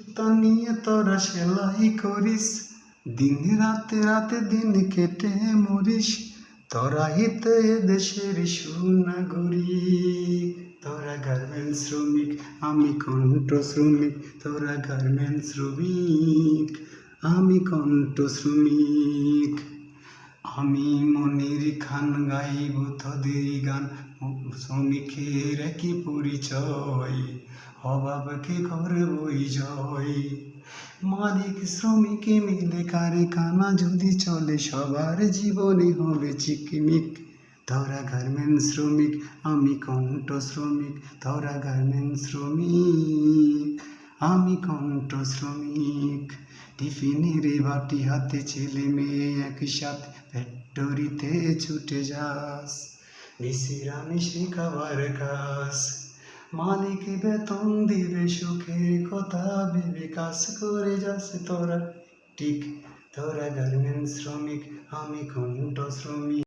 সুতা নিয়ে তোরা সেলাই করিস। দিন রাতে রাতে দিন কেটে মরিস। তোরা হিতে দেশের সুনাগরিক। তোরা গার্মেন্ট শ্রমিক, আমি কণ্ঠ শ্রমিক তোরা গার্মেন্ট শ্রমিক, আমি কণ্ঠ শ্রমিক আমি মনির খান গাইব তোদের গান শ্রমিকের কি পরিচয়, অভাবকে করবই জয়। মালিক, শ্রমিক মিলে কারখানা যদি চলে, সবার জীবনে হবে চিকমিক। তোরা গার্মেন্টস শ্রমিক, আমি কণ্ঠ শ্রমিক তোরা গার্মেন্টস শ্রমিক, আমি কণ্ঠ শ্রমিক। টিফিনের বাটি হাতে ছেলে মেয়ে একসাথে ফ্যাক্টরিতে ছুটে যাস বিশ্রামে সে খাবার কাজ মালিক বেতন দিবে, সুখের কথা ভেবে কাজ করে যাস তোরা। ঠিক তোরা গার্মেন্ট শ্রমিক, আমি কণ্ঠ শ্রমিক।